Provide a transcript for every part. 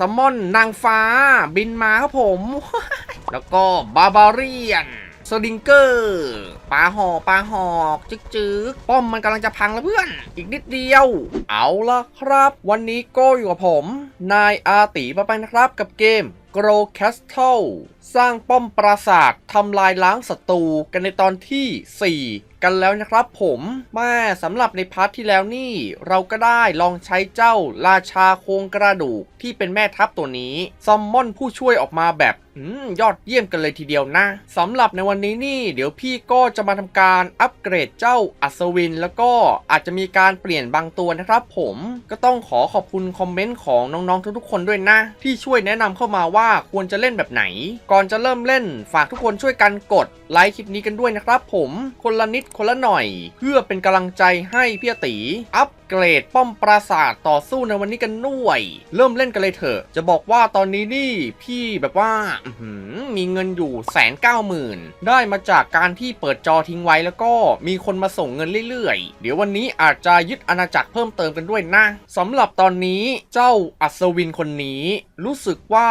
ซัมมอนนางฟ้าบินมาครับผม แล้วก็บาบาเรียนสลิงเกอร์ปลาหอกปลาหอกจึกจึกป้อมมันกำลังจะพังแล้วเพื่อน อีกนิดเดียว เอาละครับ วันนี้ก็อยู่กับผม นายอาติมาไปนะครับกับเกม Grow Castle สร้างป้อมปราสาททำลายล้างศัตรูกันในตอนที่ 4 กันแล้วนะครับผมแม่สำหรับในพาร์ทที่แล้วนี่ เราก็ได้ลองใช้เจ้าราชาโครงกระดูกที่เป็นแม่ทัพตัวนี้ซัมมอนผู้ช่วยออกมาแบบอยอดเยี่ยมกันเลยทีเดียวนะสำหรับในวันนี้นี่ เดี๋ยวพี่ก็จะมาทำการอัปเกรดเจ้าอัศวิน แล้วก็อาจจะมีการเปลี่ยนบางตัวนะครับผมก็ต้องขอขอบคุณคอมเมนต์ของน้องๆทุกๆคนด้วยนะ ที่ช่วยแนะนำเข้ามาว่าควรจะเล่นแบบไหน ก่อนจะเริ่มเล่นฝากทุกคนช่วยกันกดไลค์คลิปนี้กันด้วยนะครับผมคนละนิดคนละหน่อย เพื่อเป็นกำลังใจให้พี่ตีอัปเกรดป้อมปราสาทต่อสู้ในวันนี้กันด้วย เริ่มเล่นกันเลยเถอะ จะบอกว่าตอนนี้นี่พี่แบบว่าอืมีเงินอยู่แสนเก้าหมื่นได้มาจากการที่เปิดจอทิ้งไว้แล้วก็มีคนมาส่งเงินเรื่อยๆ เดี๋ยววันนี้อาจจะยึดอาณาจักรเพิ่มเติมกันด้วยนะสำหรับตอนนี้เจ้าอัศวินคนนี้ รู้สึกว่า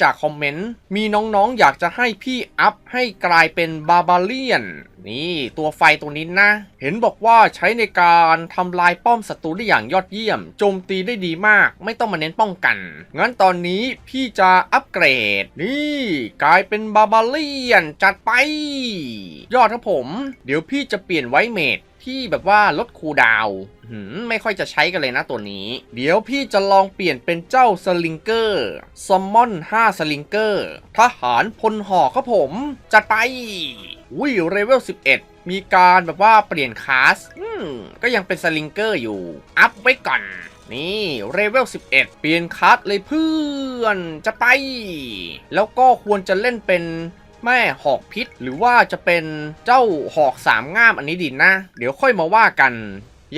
จากคอมเมนต์ มีน้องๆ อยากจะให้พี่อัพให้กลายเป็นบาบาเลียน นี่ตัวไฟตัวนี้นะ เห็นบอกว่าใช้ในการทำลายป้อมศัตรูได้อย่างยอดเยี่ยม โจมตีได้ดีมาก ไม่ต้องมาเน้นป้องกัน งั้นตอนนี้พี่จะอัปเกรด นี่กลายเป็นบาบาเลียนจัดไป ยอดครับผม เดี๋ยวพี่จะเปลี่ยนไวเมดที่แบบว่าลดคูดาวหืมไม่ค่อยจะใช้กันเลยนะตัวนี้ เดี๋ยวพี่จะลองเปลี่ยนเป็นเจ้าสลิงเกอร์ซอมมอน 5 สลิงเกอร์ ทหารพลหอกครับผม จัดไปอุ้ยเรเวล 11 มีการแบบว่าเปลี่ยนคลาสอืมก็ยังเป็นสลิงเกอร์อยู่ อัพไว้ก่อน นี่เรเวล 11 เปลี่ยนคลาสเลยเพื่อน จะไป แล้วก็ควรจะเล่นเป็นแม่หอกพิษ หรือว่าจะเป็นเจ้าหอกสามง่ามอันนี้ดีนะ เดี๋ยวค่อยมาว่ากัน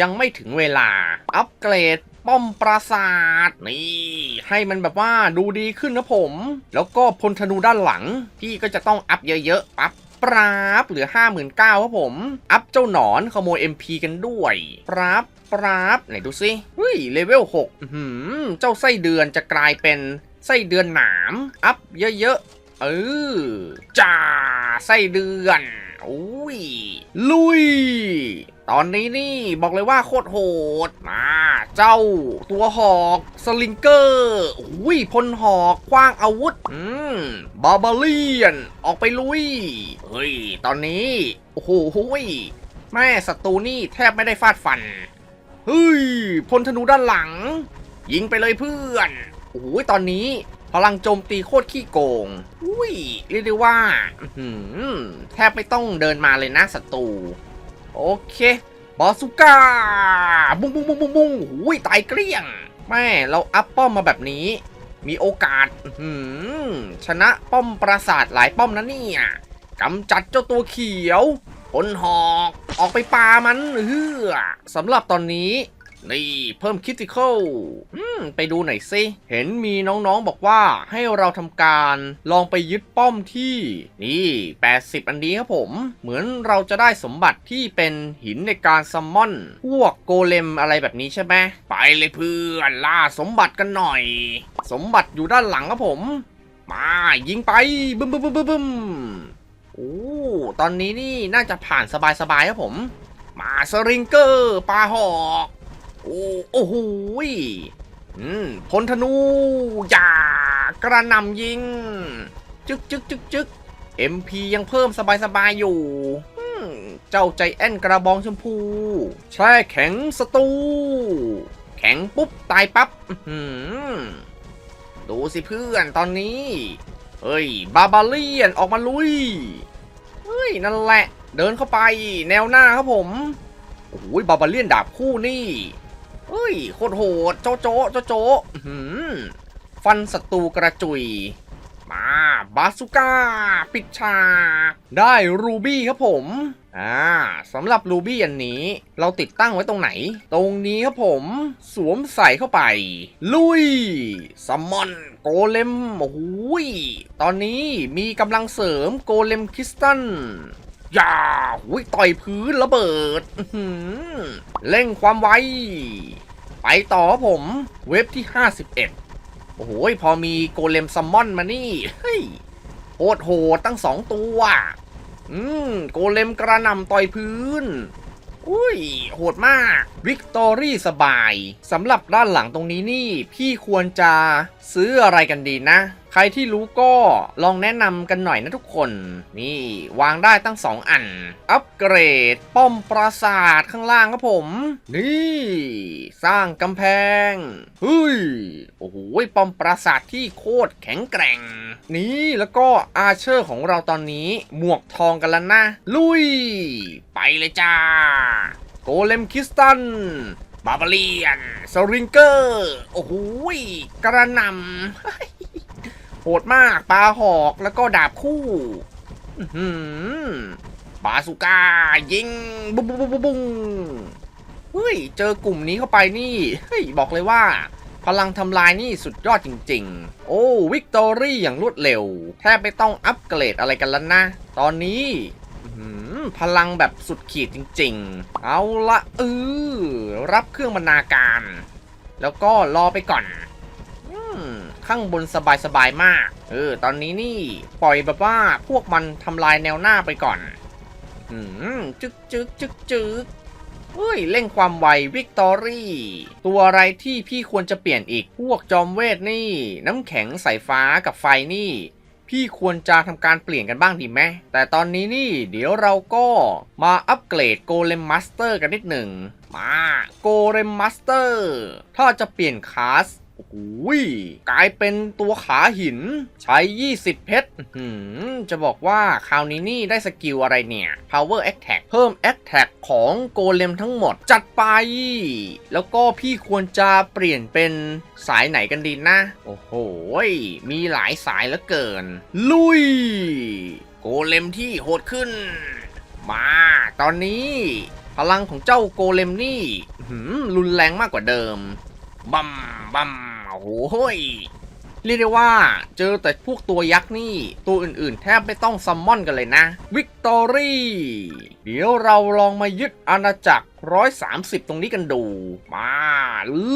ยังไม่ถึงเวลา อัปเกรด ป้อมปราสาทนี่ให้มันแบบว่าดูดีขึ้นนะผม แล้วก็พลธนูด้านหลังพี่ก็จะต้องอัพเยอะๆปั๊บปราบเหลือ 59,000ครับผม อัพเจ้าหนอนขโมย MP กันด้วยปราบปราบไหนดูสิเฮ้ยเลเวล6อื้อหือเจ้าไส้เดือนจะกลายเป็นไส้เดือนหนาม อัพเยอะๆเออจ้าไส้เดือน อุ้ย ลุย ตอนนี้นี่บอกเลยว่าโคตรโหด มา เจ้า ตัวหอกสลิงเกอร์อุ้ยพลหอกคว้างอาวุธ อืมบาบาเลียน ออกไปลุย เฮ้ย ตอนนี้ โอ้โหแม่ศัตรูนี่แทบไม่ได้ฟาดฟัน เฮ้ยพลธนูด้านหลัง ยิงไปเลยเพื่อนโอ้ยตอนนี้ พลังโจมตีโคตรขี้โกง อุ้ยเรียกได้ว่าแทบไม่ต้องเดินมาเลยนะศัตรู โอเคบอสุก้า บุ้งบุ้งบุ้งบุ้งบุ้งอุ้ยตายเกลี้ยง แม่เราอัพป้อมมาแบบนี้ มีโอกาสชนะป้อมปราสาทหลายป้อมนะเนี่ยกำจัดเจ้าตัวเขียวพลหอก ออกไปปามันเฮือสำหรับตอนนี้ นี่เพิ่มคิติคอลไปดูหน่อยสิ เห็นมีน้องๆบอกว่าให้เราทำการลองไปยึดป้อมที่ นี่ 80 อันนี้ครับผม เหมือนเราจะได้สมบัติที่เป็นหินในการซัมมอน พวกโกเลมอะไรแบบนี้ใช่ไหม ไปเลยเพื่อนล่าสมบัติกันหน่อย สมบัติอยู่ด้านหลังครับผม มายิงไปบึ้มบึ้มบึ้มบึ้มบึ้มโอ้ ตอนนี้นี่น่าจะผ่านสบายๆครับผม มาสริงเกอร์ปลาหอก โอ้โอ้โหอืมพลธนูอย่ากระหนำยิง จึกจึกจึกจึก MP ยังเพิ่มสบายๆอยู่ เจ้าใจแอนกระบองชมพู แช่แข็งสตู แข็งปุ๊บ ตายปั๊บดูสิเพื่อนตอนนี้ เฮ้ย บาบาเลียนออกมาลุย เฮ้ย นั่นแหละ เดินเข้าไป แนวหน้าครับผม โอ้ยบาบาเลียนดาบคู่นี่ เฮ้ยโคตรโหดโจโจโจโจหือฟันศัตรูกระจุย มาบาสุก้า ปิดฉากได้รูบี้ครับผม อ่าสำหรับรูบี้อันนี้ เราติดตั้งไว้ตรงไหน ตรงนี้ครับผม สวมใส่เข้าไป ลุยซัมมอน โกเลมโอ้โหยตอนนี้มีกำลังเสริมโกเลมคริสตันอย่าหุยต่อยพื้นระเบิดเร่งความไว ต่อผม เว็บที่ 51 โอ้โห พอมีโกเลมซัมมอนมานี่เฮ้ยโหดโหดตั้งสองตัว อืม โกเลมกระนำต่อยพื้น อุ้ย โหดมากวิกตอรี่สบายสำหรับด้านหลังตรงนี้นี่ พี่ควรจะซื้ออะไรกันดีนะ ใครที่รู้ก็ลองแนะนำกันหน่อยนะทุกคน นี่วางได้ตั้ง 2 อัน อัปเกรด ป้อมปราสาทข้างล่างครับผม นี่ สร้างกำแพงเฮ้ยโอ้โหป้อมปราสาทที่โคตรแข็งแกร่ง นี่แล้วก็อาเชอร์ของเราตอนนี้หมวกทองกันแล้วนะ ลุย ไปเลยจ้า โกเลมคิสตันบาบาเลียนสริงเกอร์ โอ้โหกระนำ หดมากปลาหอกแล้วก็ดาบคู่บาสุก้ายิงบุ้งบุ้งบุ้งบุ้งเฮ้ยเจอกลุ่มนี้เข้าไปนี่เฮ้ยบอกเลยว่า พลังทำลายนี่สุดยอดจริง ๆ โอ้วิกตอรี่อย่างรวดเร็ว แทบไม่ต้องอัปเกรดอะไรกันแล้วนะ ตอนนี้พลังแบบสุดขีดจริง ๆ เอาละเออรับเครื่องบรรณาการ แล้วก็รอไปก่อน ข้างบนสบายๆมาก เออ ตอนนี้นี่ปล่อยแบบว่าพวกมันทำลายแนวหน้าไปก่อน อืมจึกจึกจึกจึกเฮ้ยเร่งความไววิกตอรี่ ตัวอะไรที่พี่ควรจะเปลี่ยนอีกพวกจอมเวทนี่ น้ำแข็งสายฟ้ากับไฟนี่ พี่ควรจะทำการเปลี่ยนกันบ้างดีไหมแต่ตอนนี้นี่เดี๋ยวเราก็มาอัปเกรดโกเลมมาสเตอร์กันนิดหนึ่งมาโกเลมมาสเตอร์ถ้าจะเปลี่ยนคลาส โอ้โหกลายเป็นตัวขาหิน ใช้ 20 เพชรจะบอกว่าคราวนี้นี่ได้สกิลอะไรเนี่ย Power Attack เพิ่ม Attack ของโกเลมทั้งหมดจัดไป แล้วก็พี่ควรจะเปลี่ยนเป็นสายไหนกันดีนะ โอ้โหยมีหลายสายเหลือเกิน ลุย โกเลมที่โหดขึ้น มาตอนนี้ พลังของเจ้าโกเลมนี่รุนแรงมากกว่าเดิมบัมบัม โอ้โหเฮ้ยเรียกได้ว่าเจอแต่พวกตัวยักษ์นี่ ตัวอื่นๆ แทบไม่ต้องซัมมอนกันเลยนะ วิกตอรี่ เดี๋ยวเราลองมายึดอาณาจักร 130 ตรงนี้กันดู มา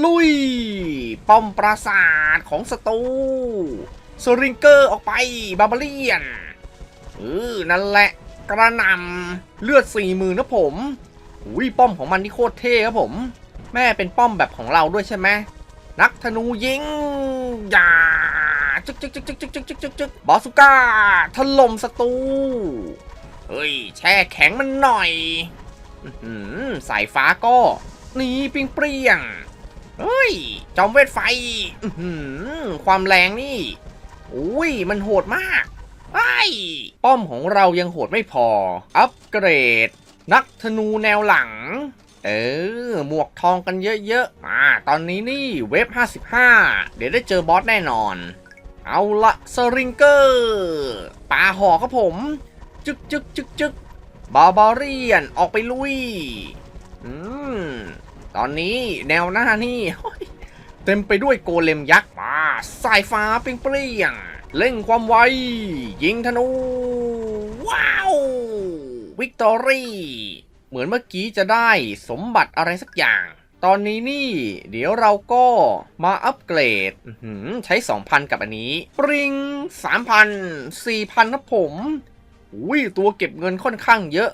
ลุย ป้อมปราสาทของศัตรูสริงเกอร์ออกไปบาบาเลียนเออนั่นแหละ กระนำเลือดสี่หมื่นนะผมอุ้ยป้อมของมันนี่โคตรเท่ครับผม แม่เป็นป้อมแบบของเราด้วยใช่ไหม นักธนูยิงอย่าจึกจึกจึกจึกจึกจึกจึกจึกจึกบอสุก้าถล่มศัตรูเฮ้ย แช่แข็งมันหน่อยสายฟ้าก็หนีปิงเปรี้ยงเฮ้ย จอมเวทไฟความแรงนี่อุ้ยมันโหดมากไอ้ป้อมของเรายังโหดไม่พอ อัปเกรด นักธนูแนวหลัง เออ หมวกทองกันเยอะๆมาตอนนี้นี่เวฟ55 เดี๋ยวได้เจอบอสแน่นอน เอาละสริงเกอร์ปาหอครับผม จึกจึกจึกจึกบาบาเรียนออกไปลุย อืม ตอนนี้แนวหน้านี่ เต็มไปด้วยโกเลมยักษ์มาสายฟ้าเปรี้ยงเปรี้ยงเร่งความไว ยิงธนู ว้าว วิกตอรี่ เหมือนเมื่อกี้จะได้สมบัติอะไรสักอย่าง ตอนนี้นี่ เดี๋ยวเราก็มาอัปเกรดอื้อหือใช้ 2,000 กับอันนี้ ปริง 3,000 4,000นะผมอุ้ยตัวเก็บเงินค่อนข้างเยอะ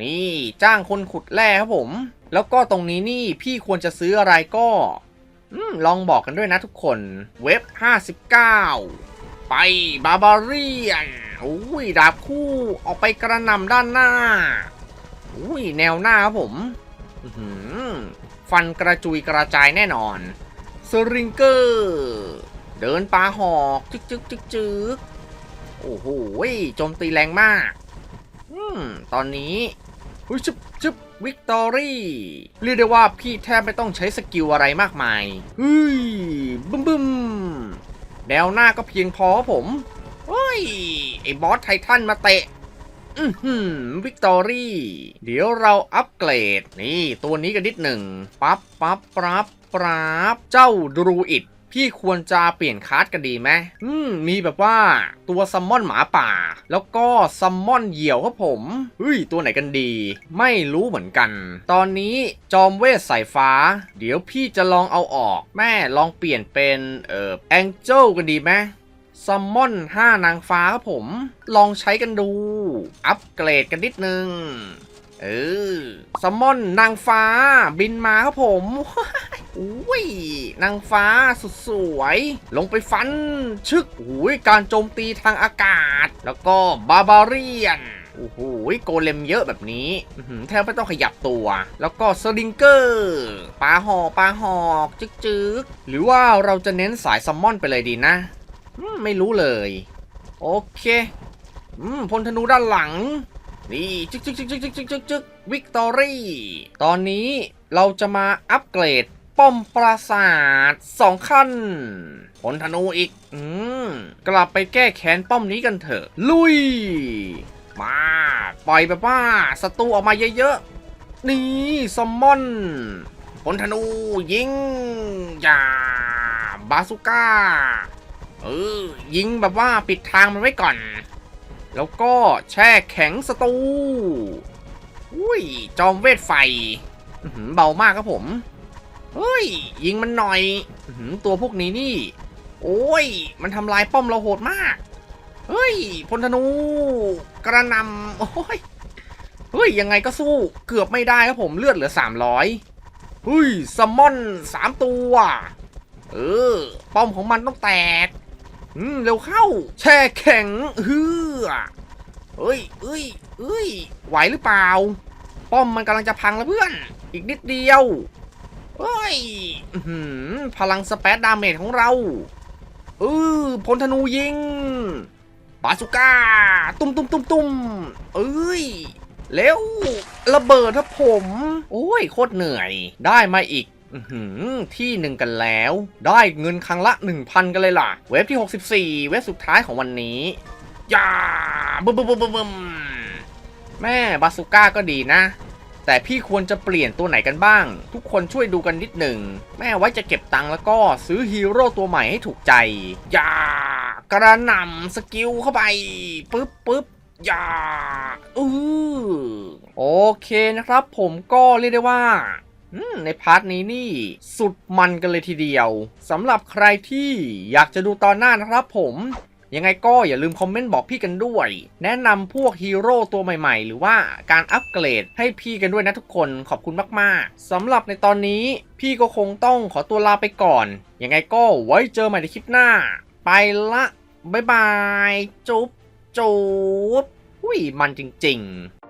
นี่จ้างคนขุดแร่ครับผม แล้วก็ตรงนี้นี่พี่ควรจะซื้ออะไรก็อลองบอกกันด้วยนะทุกคน เว็บ 59 ไปบาบาเรียนอุ้ยดาบคู่ออกไปกระนำด้านหน้า อุ้ยแนวหน้าครับผมหือฟันกระจุยกระจายแน่นอนสริงเกอร์ เดินปลาหอกจึกจึกจึกจึกโอ้โหโจมตีแรงมากอืมตอนนี้อุ้ยชึบชึบวิกตอรี่เรียกได้ว่าพี่แทบไม่ต้องใช้สกิลอะไรมากมายเฮ้ยบึ้มบึ้มแนวหน้าก็เพียงพอผมเฮ้ย ไอ้บอสไททันมาเตะ อือหือวิกตอรี่ เดี๋ยวเราอัปเกรด นี่ ตัวนี้กันนิดหนึ่ง ปั๊บปั๊บปรับปรับเจ้าดรูอิดพี่ควรจะเปลี่ยนคาร์ดกันดีไหมอืม มีแบบว่าตัวซัมมอนหมาป่า แล้วก็ซัมมอนเหยี่ยวครับผมเฮ้ย ตัวไหนกันดี ไม่รู้เหมือนกัน ตอนนี้จอมเวทสายฟ้า เดี๋ยวพี่จะลองเอาออก แม่ลองเปลี่ยนเป็น เอ่อแองเจิลกันดีไหม ซัมมอน5นางฟ้าครับผม ลองใช้กันดู อัปเกรดกันนิดนึง เออซัมมอนนางฟ้าบินมาครับผมอุ้ยนางฟ้าสุดสวย ลงไปฟัน ชึกอุ้ยการโจมตีทางอากาศ แล้วก็บาบาเรียนโอ้โหโกเลมเยอะแบบนี้แทบไม่ต้องขยับตัว แล้วก็สลิงเกอร์ปลาหอกปลาหอก จึกจึกหรือว่าเราจะเน้นสายซัมมอนไปเลยดีนะ ไม่รู้เลย โอเคอพลธนูด้านหลัง นี่จึ๊กจึ๊กจึ๊กจึ๊กจึ๊กจึ๊กจึ๊กวิกตอรี่ ตอนนี้เราจะมาอัปเกรดป้อมปราสาทสองขั้นผลธนูอีก อืม กลับไปแก้แค้นป้อมนี้กันเถอะ ลุย มา ปล่อยแบบว่าศัตรูออกมาเยอะๆ นี่ซอมมอนผลธนูยิง อย่า บาสุก้า เออยิงแบบว่าปิดทางมันไว้ก่อน แล้วก็แช่แข็งศัตรูอุ้ย จอมเวทไฟเบามากครับผมเฮ้ย ยิงมันหน่อยหือตัวพวกนี้นี่ โอ้ย มันทำลายป้อมเราโหดมาก เฮ้ยพลธนู กระนำโอ้ยเฮ้ย ยังไงก็สู้เกือบไม่ได้ครับผมเลือดเหลือ 300เฮ้ยซัมมอนสามตัว เออ ป้อมของมันต้องแตก อืมเร็วเข้า แช่แข็งเฮือเฮ้ยเอ้ยเอ้ยไหวหรือเปล่า ป้อมมันกำลังจะพังแล้วเพื่อน อีกนิดเดียวเฮ้ยหือพลังสเปซดาเมจของเราเออพลธนูยิง บาสุก้า ตุ้มตุ้มตุ้มตุ้มเอ้ยเร็วระเบิดครับผม โอ้ย โคตรเหนื่อย ได้มาอีก ที่หนึ่งกันแล้ว ได้เงินครั้งละ 1,000 กันเลยล่ะ เว็บที่ 64 เว็บสุดท้ายของวันนี้ย่าบึมบึมบึมบึมบึมแม่บาสุก้าก็ดีนะ แต่พี่ควรจะเปลี่ยนตัวไหนกันบ้าง ทุกคนช่วยดูกันนิดหนึ่ง แม่ไว้จะเก็บตังค์แล้วก็ซื้อฮีโร่ตัวใหม่ให้ถูกใจย่ากระหน่ำสกิลเข้าไปปึ๊บปึ๊บย่าอือโอเคนะครับ ผมก็เรียกได้ว่า ในพาร์ทนี้นี่สุดมันกันเลยทีเดียวสำหรับใครที่อยากจะดูตอนหน้านะครับผมยังไงก็อย่าลืมคอมเมนต์บอกพี่กันด้วย แนะนำพวกฮีโร่ตัวใหม่ๆ หรือว่าการอัปเกรดให้พี่กันด้วยนะทุกคนขอบคุณมากๆสำหรับในตอนนี้พี่ก็คงต้องขอตัวลาไปก่อน ยังไงก็ไว้เจอใหม่ในคลิปหน้า ไปละ บ๊ายบาย จุ๊บจุ๊บอุ้ยมันจริง ๆ